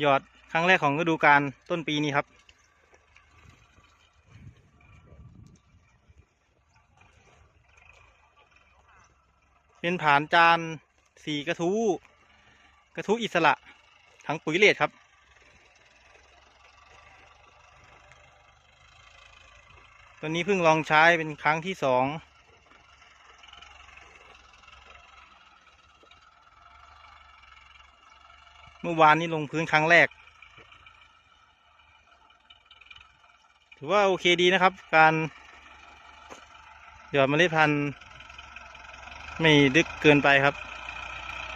หยอดครั้งแรกของฤดูกาลต้นปีนี้ครับ เป็นผานจานสีกระทู้กระทู้อิสระถังปุ๋ยเลดครับตัวนี้เพิ่งลองใช้เป็นครั้งที่สอง เมื่อวานนี้ลงพื้นครั้งแรก ถือว่าโอเคดีนะครับ การหยอดเมล็ดพันธุ์ไม่ดึกเกินไปครับ